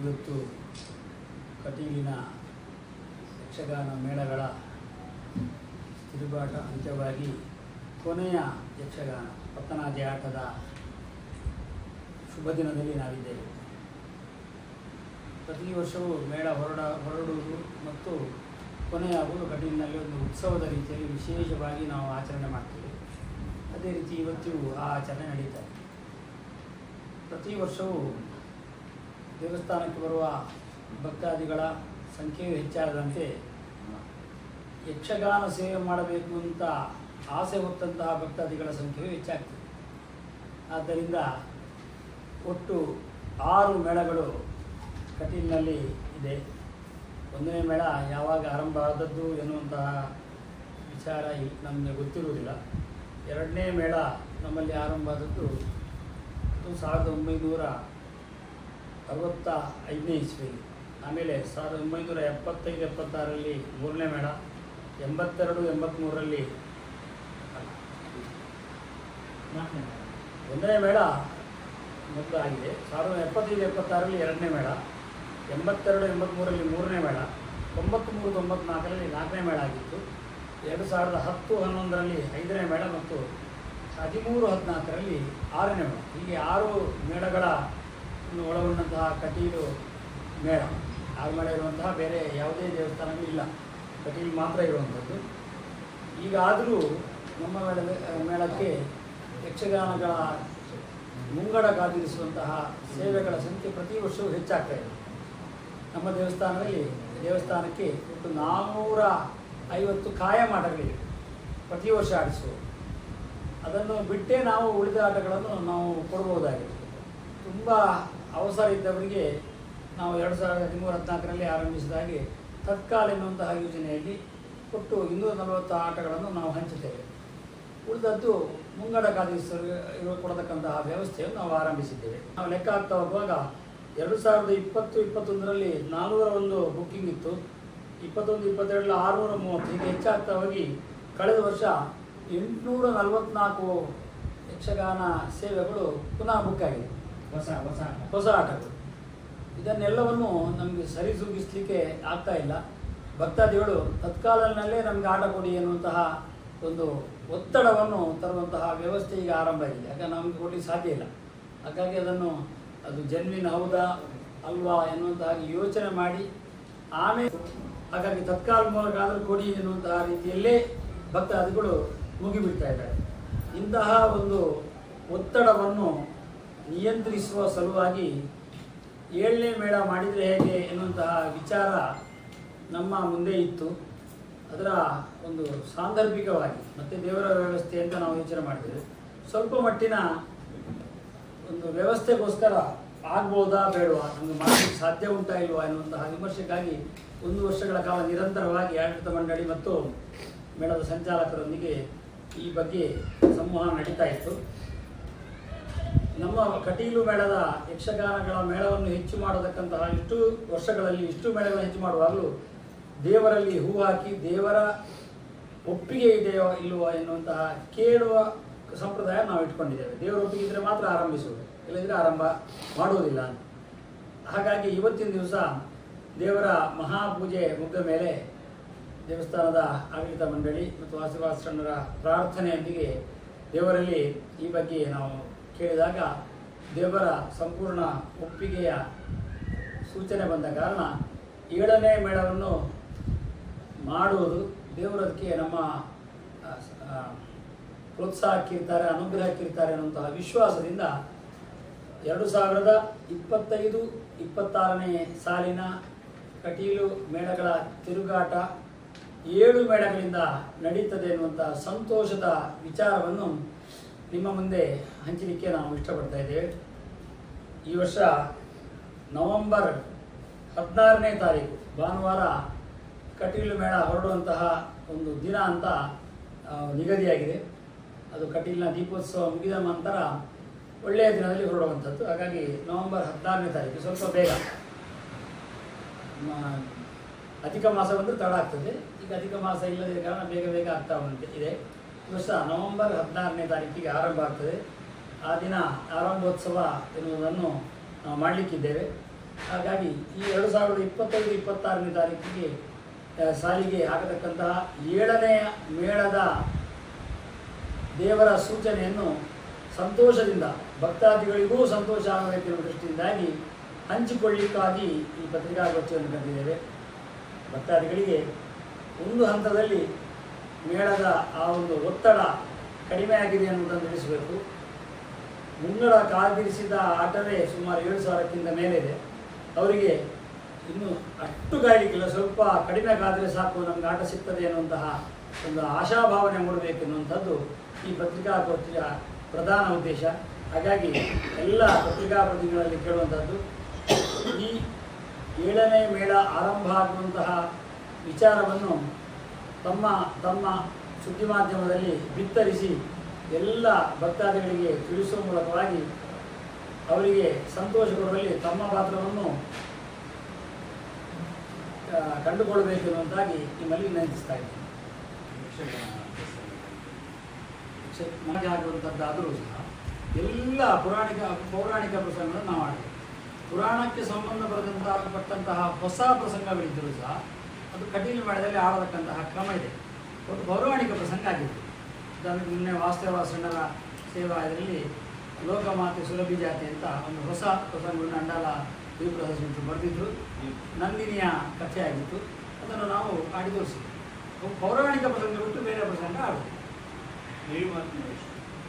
ಇವತ್ತು ಕಟೀಲಿನ ಯಕ್ಷಗಾನ ಮೇಳಗಳ ತಿರುಗಾಟ ಅಂತ್ಯವಾಗಿ ಕೊನೆಯ ಯಕ್ಷಗಾನ ಪತ್ತನಾದಿ ಆಟದ ಶುಭ ದಿನದಲ್ಲಿ ನಾವಿದ್ದೇವೆ. ಪ್ರತಿ ವರ್ಷವೂ ಮೇಳ ಹೊರಡ, ಹೊರಡುವುದು ಮತ್ತು ಕೊನೆಯಾಗುವುದು ಕಟೀಲಿನಲ್ಲಿ ಒಂದು ಉತ್ಸವದ ರೀತಿಯಲ್ಲಿ ವಿಶೇಷವಾಗಿ ನಾವು ಆಚರಣೆ ಮಾಡ್ತೇವೆ. ಅದೇ ರೀತಿ ಇವತ್ತಿಗೂ ಆ ಆಚರಣೆ ನಡೀತಾ ಇದೆ. ಪ್ರತಿ ವರ್ಷವೂ ದೇವಸ್ಥಾನಕ್ಕೆ ಬರುವ ಭಕ್ತಾದಿಗಳ ಸಂಖ್ಯೆಯು ಹೆಚ್ಚಾದಂತೆ ಯಕ್ಷಗಾನ ಸೇವೆ ಮಾಡಬೇಕು ಅಂತ ಆಸೆ ಹೊತ್ತಂತಹ ಭಕ್ತಾದಿಗಳ ಸಂಖ್ಯೆಯು ಹೆಚ್ಚಾಗ್ತದೆ. ಆದ್ದರಿಂದ ಒಟ್ಟು ಆರು ಮೇಳಗಳು ಕಟೀಲಿನಲ್ಲಿ ಇದೆ. ಒಂದನೇ ಮೇಳ ಯಾವಾಗ ಆರಂಭ ಆದದ್ದು ಎನ್ನುವಂತಹ ವಿಚಾರ ನಮಗೆ ಗೊತ್ತಿರುವುದಿಲ್ಲ. ಎರಡನೇ ಮೇಳ ನಮ್ಮಲ್ಲಿ ಆರಂಭ ಆದದ್ದು ಅದು ಸಾವಿರದ ಒಂಬೈನೂರ ಅರವತ್ತ ಐದನೇ ಇಸ್ವಿ. ಆಮೇಲೆ ಸಾವಿರದ ಒಂಬೈನೂರ ಎಪ್ಪತ್ತೈದು ಎಪ್ಪತ್ತಾರರಲ್ಲಿ ಮೂರನೇ ಮೇಳ, ಎಂಬತ್ತೆರಡು ಎಂಬತ್ತ್ಮೂರರಲ್ಲಿ ಒಂದನೇ ಮೇಳ. ಮೊದಲು ಆಗಿದೆ ಸಾವಿರದ ಎಪ್ಪತ್ತೈದು ಎಪ್ಪತ್ತಾರರಲ್ಲಿ ಎರಡನೇ ಮೇಳ, ಎಂಬತ್ತೆರಡು ಎಂಬತ್ತ್ಮೂರರಲ್ಲಿ ಮೂರನೇ ಮೇಳ ತೊಂಬತ್ತ್ಮೂರು ತೊಂಬತ್ನಾಲ್ಕರಲ್ಲಿ ನಾಲ್ಕನೇ ಮೇಳ ಆಗಿತ್ತು. ಎರಡು ಸಾವಿರದ ಹತ್ತು ಹನ್ನೊಂದರಲ್ಲಿ ಐದನೇ ಮೇಳ ಮತ್ತು ಹದಿಮೂರು ಹದಿನಾಲ್ಕರಲ್ಲಿ ಆರನೇ ಮೇಳ. ಹೀಗೆ ಆರು ಮೇಳಗಳ ಒಳಗೊಂಡಂತಹ ಕಟೀಲು ಮೇಳ. ಆರು ಮೇಳ ಇರುವಂತಹ ಬೇರೆ ಯಾವುದೇ ದೇವಸ್ಥಾನಗಳು ಇಲ್ಲ. ಕಟೀಲು ಮಾತ್ರ ಇರುವಂಥದ್ದು. ಈಗಾದರೂ ನಮ್ಮ ಮೇಳದ, ಮೇಳಕ್ಕೆ ಯಕ್ಷಗಾನಗಳ ಮುಂಗಡ ಕಾದಿರಿಸುವಂತಹ ಸೇವೆಗಳ ಸಂಖ್ಯೆ ಪ್ರತಿ ವರ್ಷವೂ ಹೆಚ್ಚಾಗ್ತಾ ಇದೆ. ನಮ್ಮ ದೇವಸ್ಥಾನದಲ್ಲಿ, ದೇವಸ್ಥಾನಕ್ಕೆ ಒಟ್ಟು ನಾನ್ನೂರ ಐವತ್ತು ಕಾಯಮಾಟಗಳಿವೆ ಪ್ರತಿ ವರ್ಷ ಆಡಿಸುವ. ಅದನ್ನು ಬಿಟ್ಟೇ ನಾವು ಉಳಿದ ಆಟಗಳನ್ನು ನಾವು ಕೊಡ್ಬೋದಾಗಿದೆ. ತುಂಬ ಅವಸರ ಇದ್ದವರಿಗೆ ನಾವು ಎರಡು ಸಾವಿರದ ಹದಿಮೂರು ಹದಿನಾಲ್ಕರಲ್ಲಿ ಆರಂಭಿಸಿದ ಹಾಗೆ ತತ್ಕಾಲ ಎನ್ನುವಂತಹ ಯೋಜನೆಯಲ್ಲಿ ಒಟ್ಟು ಇನ್ನೂರ ನಲವತ್ತು ಆಟಗಳನ್ನು ನಾವು ಹಂಚುತ್ತೇವೆ ಉಳಿದದ್ದು ಮುಂಗಡ ಕಾದಿಸಲು ಇರುವ ಕೊಡತಕ್ಕಂತಹ ವ್ಯವಸ್ಥೆಯನ್ನು ನಾವು ಆರಂಭಿಸಿದ್ದೇವೆ. ನಾವು ಲೆಕ್ಕ ಹಾಕ್ತಾ ಹೋಗುವಾಗ ಎರಡು ಸಾವಿರದ ಇಪ್ಪತ್ತು, ಇಪ್ಪತ್ತೊಂದರಲ್ಲಿ ನಾನ್ನೂರ ಒಂದು ಬುಕ್ಕಿಂಗ್ ಇತ್ತು. ಇಪ್ಪತ್ತೊಂದು, ಇಪ್ಪತ್ತೆರಡರಲ್ಲಿ ಆರುನೂರ ಮೂವತ್ತು. ಹೀಗೆ ಹೆಚ್ಚಾಗ್ತಾ ಹೋಗಿ ಕಳೆದ ವರ್ಷ ಎಂಟುನೂರ ನಲವತ್ನಾಲ್ಕು ಯಕ್ಷಗಾನ ಸೇವೆಗಳು ಪುನಃ ಬುಕ್ ಆಗಿದೆ. ಹೊಸ ಹೊಸ. ಹೊಸ ಆಟಗಳು. ಇದನ್ನೆಲ್ಲವನ್ನು ನಮಗೆ ಸರಿದೂಗಿಸ್ಲಿಕ್ಕೆ ಆಗ್ತಾ ಇಲ್ಲ. ಭಕ್ತಾದಿಗಳು ತತ್ಕಾಲದಲ್ಲೇ ನಮಗೆ ಆಟ ಕೊಡಿ ಎನ್ನುವಂತಹ ಒಂದು ಒತ್ತಡವನ್ನು ತರುವಂತಹ ವ್ಯವಸ್ಥೆ ಈಗ ಆರಂಭ ಆಗಿದೆ. ಯಾಕಂದ್ರೆ ನಮಗೆ ಕೊಡಲಿಕ್ಕೆ ಸಾಧ್ಯ ಇಲ್ಲ. ಹಾಗಾಗಿ ಅದನ್ನು ಅದು ಜನ್ವಿನ್ ಹೌದಾ ಅಲ್ವಾ ಎನ್ನುವಂತಹ ಯೋಚನೆ ಮಾಡಿ ಆಮೇಲೆ ಹಾಗಾಗಿ ತತ್ಕಾಲ ಮೂಲಕ ಆದರೂ ಕೊಡಿ ಎನ್ನುವಂತಹ ರೀತಿಯಲ್ಲೇ ಭಕ್ತಾದಿಗಳು ಮುಗಿಬಿಡ್ತಾ ಇದ್ದಾರೆ. ಇಂತಹ ಒಂದು ಒತ್ತಡವನ್ನು ನಿಯಂತ್ರಿಸುವ ಸಲುವಾಗಿ ಏಳನೇ ಮೇಳ ಮಾಡಿದರೆ ಹೇಗೆ ಎನ್ನುವಂತಹ ವಿಚಾರ ನಮ್ಮ ಮುಂದೆ ಇತ್ತು. ಅದರ ಒಂದು ಸಾಂದರ್ಭಿಕವಾಗಿ, ಮತ್ತು ದೇವರ ವ್ಯವಸ್ಥೆ ಅಂತ ನಾವು ಯೋಚನೆ ಮಾಡಿದ್ದೇವೆ. ಸ್ವಲ್ಪ ಮಟ್ಟಿನ ಒಂದು ವ್ಯವಸ್ಥೆಗೋಸ್ಕರ ಆಗ್ಬೋದಾ ಬೇಡವಾ ನಮಗೆ ಮಾಡಲಿಕ್ಕೆ ಸಾಧ್ಯ ಉಂಟಾ ಇಲ್ವಾ ಎನ್ನುವಂತಹ ವಿಮರ್ಶೆಗಾಗಿ ಒಂದು ವರ್ಷಗಳ ಕಾಲ ನಿರಂತರವಾಗಿ ಆಡಳಿತ ಮಂಡಳಿ ಮತ್ತು ಮೇಳದ ಸಂಚಾಲಕರೊಂದಿಗೆ ಈ ಬಗ್ಗೆ ಸಂವಹನ ನಡೀತಾ ಇತ್ತು. ನಮ್ಮ ಕಟೀಲು ಮೇಳದ ಯಕ್ಷಗಾನಗಳ ಮೇಳವನ್ನು ಹೆಚ್ಚು ಮಾಡತಕ್ಕಂತಹ ಇಷ್ಟು ವರ್ಷಗಳಲ್ಲಿ ಇಷ್ಟು ಮೇಳಗಳನ್ನು ಹೆಚ್ಚು ಮಾಡುವಾಗಲೂ ದೇವರಲ್ಲಿ ಹೂ ಹಾಕಿ ದೇವರ ಒಪ್ಪಿಗೆ ಇದೆಯೋ ಇಲ್ಲವೋ ಎನ್ನುವಂತಹ ಕೇಳುವ ಸಂಪ್ರದಾಯ ನಾವು ಇಟ್ಕೊಂಡಿದ್ದೇವೆ. ದೇವರ ಒಪ್ಪಿಗೆ ಇದ್ದರೆ ಮಾತ್ರ ಆರಂಭಿಸುವುದು ಇಲ್ಲದಿದ್ದರೆ ಆರಂಭ ಮಾಡುವುದಿಲ್ಲ ಹಾಗಾಗಿ ಇವತ್ತಿನ ದಿವಸ ದೇವರ ಮಹಾಪೂಜೆ ಮುಗಿದ ಮೇಲೆ ದೇವಸ್ಥಾನದ ಆಡಳಿತ ಮಂಡಳಿ ಮತ್ತು ವಾಸವಾಸಣ್ಣರ ಪ್ರಾರ್ಥನೆಯೊಂದಿಗೆ ದೇವರಲ್ಲಿ ಈ ಬಗ್ಗೆ ನಾವು ಕೇಳಿದಾಗ ದೇವರ ಸಂಪೂರ್ಣ ಒಪ್ಪಿಗೆಯ ಸೂಚನೆ ಬಂದ ಕಾರಣ ಏಳನೇ ಮೇಳವನ್ನು ಮಾಡುವುದು ದೇವರದಕ್ಕೆ ನಮ್ಮ ಪ್ರೋತ್ಸಾಹಕ್ಕಿರ್ತಾರೆ, ಅನುಗ್ರಹಕ್ಕಿರ್ತಾರೆ ಅನ್ನುವಂತಹ ವಿಶ್ವಾಸದಿಂದ ಎರಡು ಸಾವಿರದ ಇಪ್ಪತ್ತೈದು, ಇಪ್ಪತ್ತಾರನೇ ಸಾಲಿನ ಕಟೀಲು ಮೇಳಗಳ ತಿರುಗಾಟ ಏಳು ಮೇಡಗಳಿಂದ ನಡೀತದೆ ಎನ್ನುವಂಥ ಸಂತೋಷದ ವಿಚಾರವನ್ನು ನಿಮ್ಮ ಮುಂದೆ ಹಂಚಲಿಕ್ಕೆ ನಾವು ಇಷ್ಟಪಡ್ತಾ ಇದ್ದೇವೆ. ಈ ವರ್ಷ ನವೆಂಬರ್ ಹದಿನಾರನೇ ತಾರೀಕು, ಭಾನುವಾರ ಕಟೀಲು ಮೇಳ ಹೊರಡುವಂತಹ ಒಂದು ದಿನ ಅಂತ ನಿಗದಿಯಾಗಿದೆ. ಅದು ಕಟೀಲಿನ ದೀಪೋತ್ಸವ ಮುಗಿದ ನಂತರ ಒಳ್ಳೆಯ ದಿನದಲ್ಲಿ ಹೊರಡುವಂಥದ್ದು. ಹಾಗಾಗಿ ನವೆಂಬರ್ ಹದಿನಾರನೇ ತಾರೀಕು, ಸ್ವಲ್ಪ ಬೇಗ. ಅಧಿಕ ಮಾಸ ಬಂದರೂ ತಡ ಆಗ್ತದೆ. ಈಗ ಅಧಿಕ ಮಾಸ ಇಲ್ಲದ ಕಾರಣ ಬೇಗ ಬೇಗ ಆಗ್ತಾ ಉಂಟು, ಇದೆ. ವರ್ಷ ನವೆಂಬರ್ ಹದಿನಾರನೇ ತಾರೀಕಿಗೆ ಆರಂಭ ಆಗ್ತದೆ. ಆ ದಿನ ಆರಂಭೋತ್ಸವ ಎನ್ನುವುದನ್ನು ನಾವು ಮಾಡಲಿಕ್ಕಿದ್ದೇವೆ. ಹಾಗಾಗಿ ಈ ಎರಡು ಸಾವಿರದ ಇಪ್ಪತ್ತೈದು, ಇಪ್ಪತ್ತಾರನೇ ತಾರೀಕಿಗೆ ಸಾಲಿಗೆ ಆಗತಕ್ಕಂತಹ ಏಳನೆಯ ಮೇಳದ ದೇವರ ಸೂಚನೆಯನ್ನು ಸಂತೋಷದಿಂದ, ಭಕ್ತಾದಿಗಳಿಗೂ ಸಂತೋಷ ಆಗಬೇಕೆನ್ನುವ ದೃಷ್ಟಿಯಿಂದಾಗಿ ಹಂಚಿಕೊಳ್ಳಿಕ್ಕಾಗಿ ಈ ಪತ್ರಿಕಾಗೋಷ್ಠಿಯನ್ನು ಕರೆದಿದ್ದೇವೆ ಭಕ್ತಾದಿಗಳಿಗೆ ಒಂದು ಹಂತದಲ್ಲಿ ಮೇಳದ ಆ ಒಂದು ಒತ್ತಡ ಕಡಿಮೆ ಆಗಿದೆ ಅನ್ನುವುದನ್ನು ತಿಳಿಸಬೇಕು. ಮುಂಗಡ ಕಾದಿರಿಸಿದ ಆಟವೇ ಸುಮಾರು ಏಳು ಸಾವಿರಕ್ಕಿಂತ ಮೇಲಿದೆ. ಅವರಿಗೆ ಇನ್ನು ಅಷ್ಟು ಗಾಯಲಿಕ್ಕಿಲ್ಲ ಸ್ವಲ್ಪ ಕಡಿಮೆ ಕಾದರೆ ಸಾಕು, ನಮ್ಗೆ ಆಟ ಸಿಗ್ತದೆ ಅನ್ನುವಂತಹ ಒಂದು ಆಶಾಭಾವನೆ ಮೂಡಬೇಕೆನ್ನುವಂಥದ್ದು ಈ ಪತ್ರಿಕಾಗೋಷ್ಠಿಯ ಪ್ರಧಾನ ಉದ್ದೇಶ. ಹಾಗಾಗಿ ಎಲ್ಲ ಪತ್ರಿಕಾ ಪ್ರತಿಗಳಲ್ಲಿ ಕೇಳುವಂಥದ್ದು, ಈ ಏಳನೇ ಮೇಳ ಆರಂಭ ಆಗುವಂತಹ ವಿಚಾರವನ್ನು ತಮ್ಮ ತಮ್ಮ ಸುದ್ದಿ ಮಾಧ್ಯಮದಲ್ಲಿ ಬಿತ್ತರಿಸಿ ಎಲ್ಲ ಭಕ್ತಾದಿಗಳಿಗೆ ತಿಳಿಸುವ ಮೂಲಕವಾಗಿ ಅವರಿಗೆ ಸಂತೋಷ ಕೊಡುವಲ್ಲಿ ತಮ್ಮ ಪಾತ್ರವನ್ನು ಕಂಡುಕೊಳ್ಳಬೇಕು ಎನ್ನುವಂತಾಗಿ ನಿಮ್ಮಲ್ಲಿ ವಿನಂತಿಸ್ತಾ ಇದ್ದೀನಿ. ಆಗುವಂಥದ್ದಾದರೂ ಸಹ ಎಲ್ಲ ಪುರಾಣಿಕ, ಪೌರಾಣಿಕ ಪ್ರಸಂಗಗಳನ್ನು ನಾವು ಆಡಿದ್ದೇವೆ. ಪುರಾಣಕ್ಕೆ ಸಂಬಂಧಪಟ್ಟಂತಹ ಹೊಸ ಪ್ರಸಂಗಗಳಿದ್ದರೂ ಸಹ ಅದು ಕಟೀಲು ಮೇಳದಲ್ಲಿ ಆಡತಕ್ಕಂತಹ ಕ್ರಮ ಇದೆ. ಒಂದು ಪೌರಾಣಿಕ ಪ್ರಸಂಗ ಆಗಿತ್ತು ಉದಾಹರಣೆಗೆ ನಿನ್ನೆ ವಾಸ್ತವ ಸಣ್ಣರ ಸೇವಾ ಇದರಲ್ಲಿ ಲೋಕಮಾತೆ ಸುಲಭಿ ಜಾತಿ ಅಂತ ಒಂದು ಹೊಸ ಪ್ರಸಂಗವನ್ನು ಅಂಡಾಲ ವಿಪ್ರಹಸ್ಮಿತು ಬರೆದಿದ್ರು. ನಂದಿನಿಯ ಕಥೆ ಆಗಿತ್ತು ಅದನ್ನು ನಾವು ಆಡಿ ತೋರಿಸಿದ್ವಿ. ಪೌರಾಣಿಕ ಪ್ರಸಂಗ ಬಿಟ್ಟು ಬೇರೆ ಪ್ರಸಂಗ ಆಡುದು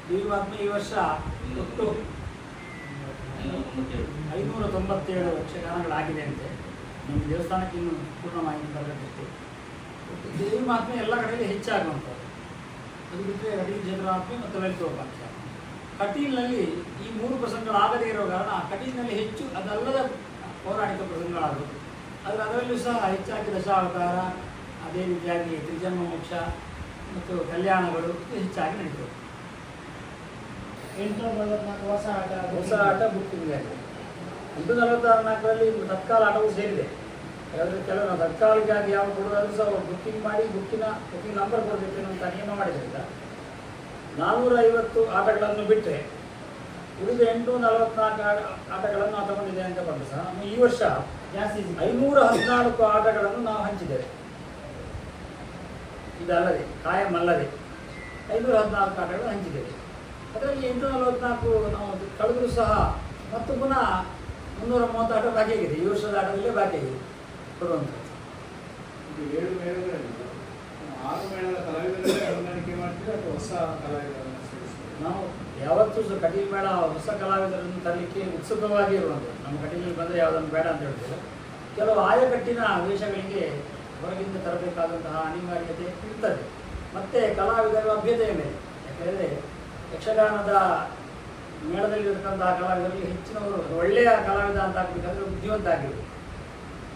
ದೇವಾತ್ಮ ಈ ವರ್ಷ. ಒಟ್ಟು ಐನೂರ ತೊಂಬತ್ತೇಳು ಯಕ್ಷಗಾನಗಳಾಗಿದೆ ಅಂತೆ ನಮ್ಮ ದೇವಸ್ಥಾನಕ್ಕೆ ಇನ್ನು ಬರಬೇಕಿತ್ತು ಒಟ್ಟು ದೇವಿ ಮಹಾತ್ಮೆ ಎಲ್ಲ ಕಡೆಯಲ್ಲಿ ಹೆಚ್ಚಾಗುವಂಥದ್ದು. ಅದು ಬಿಟ್ಟರೆ ಕಟೀಲ್ ಆತ್ಮೆ ಮತ್ತು ಲಲಿತೋಪಾಖ್ಯ ಕಟೀಲ್ನಲ್ಲಿ ಈ ಮೂರು ಪ್ರಸಂಗಗಳಾಗದೇ ಇರೋ ಕಾರಣ ಕಟೀಲ್ನಲ್ಲಿ ಹೆಚ್ಚು ಅದಲ್ಲದ ಪೌರಾಣಿಕ ಪ್ರಸಂಗಗಳಾಗುವುದು ಆದರೆ ಅದರಲ್ಲೂ ಸಹ ಹೆಚ್ಚಾಗಿ ದಶಾವತಾರ, ಅದೇ ರೀತಿಯಾಗಿ ತ್ರಿಜನ್ಮ ಮೋಕ್ಷ ಮತ್ತು ಕಲ್ಯಾಣಗಳು ಹೆಚ್ಚಾಗಿ ನಡೀತವೆ. ಎಂಟುನೂರ ನಲವತ್ನಾಲ್ಕು ಹೊಸ ಆಟ ಹೊಸ ಆಟ ಬುಕ್ಕಿಂಗ್ ಆಗಿದೆ ಎಂಟು ನಲವತ್ತಾರು ನಾಲ್ಕರಲ್ಲಿ ತತ್ಕಾಲ ಆಟವು ಸೇರಿದೆ. ಯಾಕಂದರೆ ಕೆಲವು ನಾವು ತತ್ಕಾಲಿಗಾಗಿ ಯಾವ ಕೊಡೋದಾದ್ರೂ ಸಹ ಬುಕ್ಕಿಂಗ್ ಮಾಡಿ ಬುಕ್ಕಿನ ಬುಕ್ಕಿಂಗ್ ನಂಬರ್ ಕೊಡಬೇಕು ಅಂತ ನಿಯಮ ಮಾಡಿದ್ರಿಂದ ನಾನ್ನೂರ ಐವತ್ತು ಆಟಗಳನ್ನು ಬಿಟ್ಟರೆ ಉಳಿದ ಎಂಟು ನಲವತ್ನಾಲ್ಕು ಆಟ ಆಟಗಳನ್ನು ಆಟ ಬಂದಿದೆ ಅಂತ ಬಂದು ಸಹ ನಮ್ಮ ಈ ವರ್ಷ ಜಾಸ್ತಿ. ಐನೂರ ಹದಿನಾಲ್ಕು ಆಟಗಳನ್ನು ನಾವು ಹಂಚಿದ್ದೇವೆ. ಇದಲ್ಲದೆ ಕಾಯಂ ಅಲ್ಲದೆ ಐನೂರ ಹದಿನಾಲ್ಕು ಆಟಗಳನ್ನು ಹಂಚಿದ್ದೇವೆ. ಅದರಲ್ಲಿ ಎಂಟು ನಲವತ್ನಾಲ್ಕು ನಾವು ಕಳೆದರೂ ಸಹ ಮತ್ತು ಪುನಃ ಮುನ್ನೂರ ಮೂವತ್ತು ಆಟ ಬಾಕಿ ಆಗಿದೆ. ಈ ವರ್ಷದ ಆಟದಲ್ಲೇ ಬಾಕಿ ಆಗಿದೆ. ಕೊಡುವಂಥದ್ದು. ಇದು ಏಳು ಮೇಳಗಳಲ್ಲಿ. ಆರು ಮೇಳದ ಕಲಾವಿದರೇ ಹೊಂದಾಣಿಕೆ ಮಾಡ್ತೀರಾ ಅಥವಾ ಹೊಸ ಕಲಾವಿದರನ್ನು ನಾವು ಯಾವತ್ತೂ ಸಹ ಕಟೀಲ್ ಮೇಳ ಹೊಸ ಕಲಾವಿದರನ್ನು ತರಲಿಕ್ಕೆ ಉತ್ಸುಕವಾಗಿ ಇರುವಂಥದ್ದು. ನಮ್ಮ ಕಟೀಲಿಗೆ ಬಂದರೆ ಯಾವುದನ್ನು ಬೇಡ ಅಂತ ಹೇಳ್ತೀವಿ. ಕೆಲವು ಆಯಕಟ್ಟಿನ ದೇಶಗಳಿಗೆ ಹೊರಗಿಂದ ತರಬೇಕಾದಂತಹ ಅನಿವಾರ್ಯತೆ ಇರ್ತದೆ. ಮತ್ತು ಕಲಾವಿದರ ಲಭ್ಯತೆಯ ಮೇಲೆ ಯಾಕೆಂದರೆ ಯಕ್ಷಗಾನದ ಮೇಳದಲ್ಲಿರತಕ್ಕಂತಹ ಕಲಾವಿದರಲ್ಲಿ ಹೆಚ್ಚಿನವರು ಒಳ್ಳೆಯ ಕಲಾವಿದ ಅಂತ ಆಗಬೇಕಾದ್ರೆ ಬುದ್ಧಿವಂತ ಆಗಿರಬೇಕು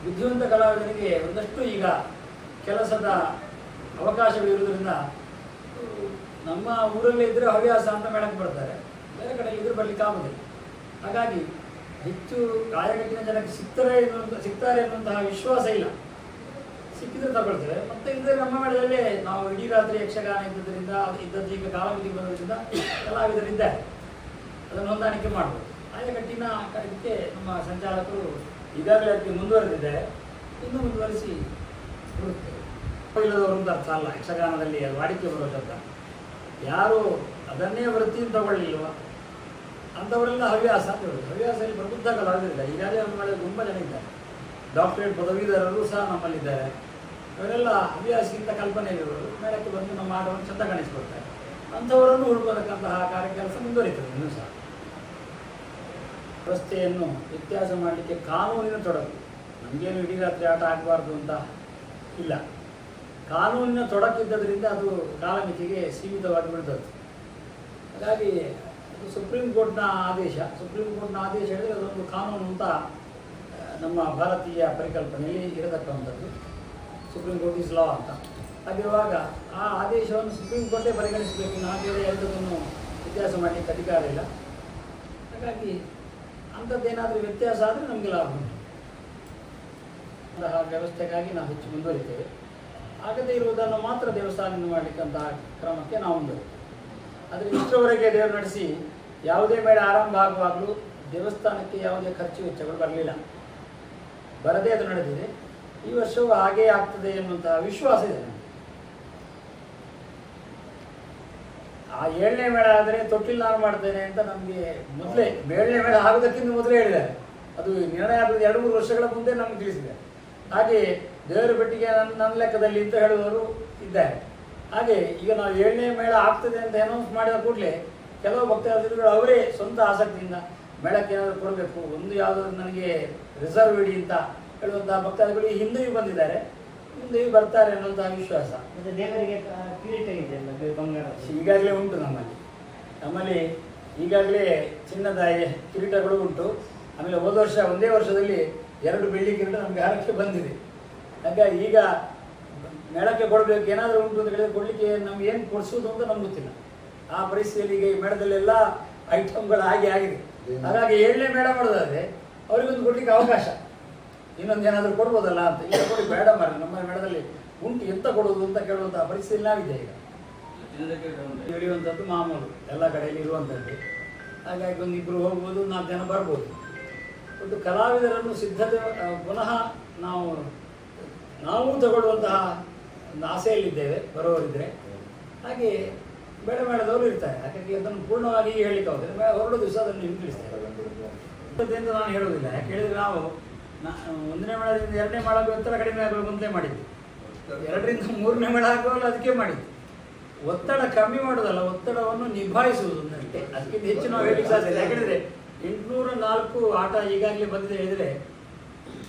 ಬುದ್ಧಿವಂತ ಕಲಾವಿದರಿಗೆ ಒಂದಷ್ಟು ಈಗ ಕೆಲಸದ ಅವಕಾಶಗಳಿರುವುದರಿಂದ ನಮ್ಮ ಊರಲ್ಲೇ ಇದ್ದರೆ ಹವ್ಯಾಸ ಅಂತ ಮೇಳಕ್ಕೆ ಬರ್ತಾರೆ. ಬೇರೆ ಕಡೆ ಇದ್ರೆ ಬರ್ಲಿಕ್ಕೆ ಆಗುದಿಲ್ಲ. ಹಾಗಾಗಿ ಹೆಚ್ಚು ಕಾಯಕಟ್ಟಿನ ಜನಕ್ಕೆ ಸಿಗ್ತಾರೆ ಎನ್ನುವಂಥ ಸಿಗ್ತಾರೆ ಎನ್ನುವಂತಹ ವಿಶ್ವಾಸ ಇಲ್ಲ. ಸಿಕ್ಕಿದ್ರೆ ತಗೊಳ್ತೇವೆ. ಮತ್ತೆ ಇದ್ರೆ ನಮ್ಮ ಮೇಳದಲ್ಲಿ ನಾವು ಇಡೀ ರಾತ್ರಿ ಯಕ್ಷಗಾನ ಇದ್ದದ್ರಿಂದ, ಇದ್ದದ್ದು ಈಗ ಕಾಲಮಿತಿ ಬರೋದ್ರಿಂದ ಕಲಾವಿದರಿದ್ದಾರೆ ಅದನ್ನು ಹೊಂದಾಣಿಕೆ ಮಾಡ್ಬೋದು. ಆಯಕಟ್ಟಿನ ಕಾರ್ಯಕ್ಕೆ ನಮ್ಮ ಸಂಚಾಲಕರು ಈಗಾಗಲೇ ಅದಕ್ಕೆ ಮುಂದುವರೆದಿದ್ದಾರೆ ಇನ್ನೂ ಮುಂದುವರಿಸಿ ಕೊಡುತ್ತೇವೆ ಇಲ್ಲದವರು ಅಂತ ಅರ್ಥ ಅಲ್ಲ, ಯಕ್ಷಗಾನದಲ್ಲಿ ಅದು ವಾಡಿಕೆ ಶಬ್ದ ಯಾರು ಅದನ್ನೇ ವೃತ್ತಿ ಅಂತ ತಗೊಳ್ಳಿಲ್ವ? ಅಂಥವರೆಲ್ಲ ಹವ್ಯಾಸ ಅಂತ ಹೇಳೋದು. ಹವ್ಯಾಸದಲ್ಲಿ ಪ್ರಬುದ್ಧ ಕಲಾವಿದರಿದ್ದಾರೆ. ಈಗಾಗಲೇ ನಮ್ಮ ತುಂಬ ಜನ ಇದ್ದಾರೆ. ಡಾಕ್ಟರೇಟ್ ಪದವೀಧರರು ಸಹ ನಮ್ಮಲ್ಲಿದ್ದಾರೆ. ಹವ್ಯಾಸಿಗಿಂತ ಕಲ್ಪನೆ ಇರೋರು ಮೇಳಕ್ಕೆ ಬಂದು ನಮ್ಮ ಆಟವನ್ನು ಚಂದ ಕಾಣಿಸ್ಕೊಡ್ತಾರೆ ಅಂಥವರನ್ನು ಹುಡುಕೋತಕ್ಕಂತಹ ಕಾರ್ಯ ಕೆಲಸ ಮುಂದುವರಿತದೆ ಇನ್ನೂ ಸಹ. ವ್ಯವಸ್ಥೆಯನ್ನು ವ್ಯತ್ಯಾಸ ಮಾಡಲಿಕ್ಕೆ ಕಾನೂನಿನ ತೊಡಕು. ನಮಗೇನು ಇಡೀ ರಾತ್ರಿ ಆಟ ಆಗಬಾರ್ದು ಅಂತ ಇಲ್ಲ. ಕಾನೂನಿನ ತೊಡಕಿದ್ದರಿಂದ ಅದು ಕಾಲಮಿತಿಗೆ ಸೀಮಿತವಾಗಿ ಬಿಡುತ್ತದೆ ಹಾಗಾಗಿ ಅದು ಸುಪ್ರೀಂ ಕೋರ್ಟ್ನ ಆದೇಶ, ಸುಪ್ರೀಂ ಕೋರ್ಟ್ನ ಆದೇಶ ಹೇಳಿದರೆ ಅದೊಂದು ಕಾನೂನು ಅಂತ ನಮ್ಮ ಭಾರತೀಯ ಪರಿಕಲ್ಪನೆಯಲ್ಲಿ ಇರತಕ್ಕಂಥದ್ದು. ಸುಪ್ರೀಂ ಕೋರ್ಟ್ ಇಸ್ ಲಾ ಅಂತ. ಹಾಗಿರುವಾಗ ಆ ಆದೇಶವನ್ನು ಸುಪ್ರೀಂ ಕೋರ್ಟೇ ಪರಿಗಣಿಸಬೇಕು. ನಾನು ಬೇರೆ ಎಲ್ಲದನ್ನು ವ್ಯತ್ಯಾಸ ಮಾಡಲಿಕ್ಕೆ ಅಧಿಕಾರ ಇಲ್ಲ. ಹಾಗಾಗಿ ಅಂಥದ್ದೇನಾದರೂ ವ್ಯತ್ಯಾಸ ಆದರೆ ನಮಗೆ ಲಾಭ ಉಂಟು. ಅಂತಹ ವ್ಯವಸ್ಥೆಗಾಗಿ ನಾವು ಹೆಚ್ಚು ಮುಂದುವರಿತೇವೆ. ಆಗದೇ ಇರುವುದನ್ನು ಮಾತ್ರ ದೇವಸ್ಥಾನದಿಂದ ಮಾಡಲಿಕ್ಕಂತಹ ಕ್ರಮಕ್ಕೆ ನಾವು ಮುಂದುವರಿತೇವೆ. ಆದರೆ ಇಷ್ಟರವರೆಗೆ ದೇವರು ನಡೆಸಿ ಯಾವುದೇ ಮೇಳ ಆರಂಭ ಆಗುವಾಗಲೂ ದೇವಸ್ಥಾನಕ್ಕೆ ಯಾವುದೇ ಖರ್ಚು ವೆಚ್ಚಗಳು ಬರಲಿಲ್ಲ. ಬರದೇ ಅದು ನಡೆದಿದೆ. ಈ ವರ್ಷವೂ ಹಾಗೇ ಆಗ್ತದೆ ಎನ್ನುವಂತಹ ವಿಶ್ವಾಸ ಇದೆ ಆ ಏಳನೇ ಮೇಳ ಆದರೆ ತೊಟ್ಟಿಲ್ ನಾನು ಮಾಡ್ತೇನೆ ಅಂತ ನಮಗೆ ಮೊದಲೇ ಏಳನೇ ಮೇಳ ಆಗೋದಕ್ಕಿಂತ ಮೊದಲೇ ಹೇಳಿದ್ದಾರೆ. ಅದು ನಿರ್ಣಯ ಆಗೋದು ಎರಡು ಮೂರು ವರ್ಷಗಳ ಮುಂದೆ ನಮ್ಗೆ ತಿಳಿಸಿದೆ. ಹಾಗೆ ದೇವರ ಬೆಟ್ಟಿಗೆ ನನ್ನ ನನ್ನ ಲೆಕ್ಕದಲ್ಲಿ ಅಂತ ಹೇಳುವವರು ಇದ್ದಾರೆ. ಹಾಗೆ ಈಗ ನಾವು ಏಳನೇ ಮೇಳ ಆಗ್ತದೆ ಅಂತ ಅನೌನ್ಸ್ ಮಾಡಿದ ಕೂಡಲೇ ಕೆಲವು ಭಕ್ತಾದಿಗಳು ಅವರೇ ಸ್ವಂತ ಆಸಕ್ತಿಯಿಂದ ಮೇಳಕ್ಕೆ ಏನಾದರೂ ಕೊಡಬೇಕು, ಒಂದು ಯಾವುದಾದ್ರು ನನಗೆ ರಿಸರ್ವ್ ಇಡಿ ಅಂತ ಹೇಳುವಂತಹ ಭಕ್ತಾದಿಗಳು ಈ ಹಿಂದೆಯೂ ಬಂದಿದ್ದಾರೆ. ಹಿಂದೆಯೂ ಬರ್ತಾರೆ ಅನ್ನುವಂತಹ ವಿಶ್ವಾಸ. ಮತ್ತೆ ದೇವರಿಗೆ ಕಿರೀಟ ಇದೆ ಬಂಗಾರ ಈಗಾಗಲೇ ಉಂಟು ನಮ್ಮಲ್ಲಿ. ನಮ್ಮಲ್ಲಿ ಈಗಾಗಲೇ ಚಿನ್ನದ ಕಿರೀಟಗಳು ಉಂಟು. ಆಮೇಲೆ ಹೋದ ವರ್ಷ ಒಂದೇ ವರ್ಷದಲ್ಲಿ ಎರಡು ಬೆಳ್ಳಿ ಕಿರೀಟ ನಮಗೆ ಹಾರಕ್ಕೆ ಬಂದಿದೆ. ಹಾಗಾಗಿ ಈಗ ಮೇಳಕ್ಕೆ ಕೊಡಬೇಕು ಏನಾದರೂ ಉಂಟು ಅಂತ ಹೇಳಿದ್ರೆ ಕೊಡಲಿಕ್ಕೆ ನಮ್ಗೆ ಏನು ಕೊಡಿಸೋದು ಅಂತ ನಂಬುತ್ತಿಲ್ಲ ಗೊತ್ತಿಲ್ಲ. ಆ ಪರಿಸ್ಥಿತಿಯಲ್ಲಿ ಈಗ ಈ ಮೇಳದಲ್ಲೆಲ್ಲ ಐಟಮ್ಗಳು ಹಾಗೆ ಆಗಿದೆ. ಹಾಗಾಗಿ ಏಳನೇ ಮೇಳ ಮಾಡೋದಾದ್ರೆ ಅವರಿಗೊಂದು ಕೊಡಲಿಕ್ಕೆ ಅವಕಾಶ. ಇನ್ನೊಂದು ಏನಾದರೂ ಕೊಡ್ಬೋದಲ್ಲ ಅಂತ. ಈಗ ಕೊಡಿ ಬೇಡ ಮಾರ ನಮ್ಮ ಮೇಡದಲ್ಲಿ ಉಂಟು ಎಂತ ಕೊಡೋದು ಅಂತ ಕೇಳುವಂತಹ ಪರಿಸ್ಥಿತಿ ನಾವಿದೆ ಈಗ. ಬೆಳೆಯುವಂಥದ್ದು ಮಾಮೂಲು. ಎಲ್ಲ ಕಡೆಯಲ್ಲಿ ಇರುವಂಥದ್ದು. ಹಾಗಾಗಿ ಒಂದು ಇಬ್ಬರು ಹೋಗ್ಬೋದು ನಾಲ್ಕು ಜನ ಬರ್ಬೋದು. ಒಂದು ಕಲಾವಿದರನ್ನು ಸಿದ್ಧತೆ ಪುನಃ ನಾವು ನಾವು ತಗೊಳ್ಳುವಂತಹ ಒಂದು ಆಸೆಯಲ್ಲಿದ್ದೇವೆ ಬರೋರಿದ್ದರೆ ಹಾಗೆ ಬೇಡ ಬೇಡದವರು ಇರ್ತಾರೆ. ಹಾಗಾಗಿ ಅದನ್ನು ಪೂರ್ಣವಾಗಿ ಹೇಳಲಿಕ್ಕೆ ಹೋದರೆ ಹೊರಡು ದಿವಸ ಅದನ್ನು ಹಿಂತಿಳಿಸ್ತೇವೆ ಅಂತ ನಾನು ಹೇಳೋದಿಲ್ಲ ಯಾಕೆ ಹೇಳಿದ್ರೆ ನಾವು ನಾ- ಒಂದನೇ ಮೇಳದಿಂದ ಎರಡನೇ ಮೇಳಕ್ಕೆ ಒತ್ತಡ ಕಡಿಮೆ ಆಗಬೇಕು ಅಂತಲೇ ಮಾಡಿದ್ದು ಎರಡರಿಂದ ಮೂರನೇ ಮೇಳ ಆಗುವಲ್ಲ ಅದಕ್ಕೆ ಮಾಡಿದ್ದು ಒತ್ತಡ ಕಮ್ಮಿ ಮಾಡೋದಲ್ಲ, ಒತ್ತಡವನ್ನು ನಿಭಾಯಿಸುವುದು ಅದಕ್ಕಿಂತ ಹೆಚ್ಚು ನಾವು ಹೇಳಿ ಸಾಧ್ಯ ಯಾಕಂದ್ರೆ ಎಂಟುನೂರ ನಾಲ್ಕು ಆಟ ಈಗಾಗಲೇ ಬಂದಿದೆ ಹೇಳಿದ್ರೆ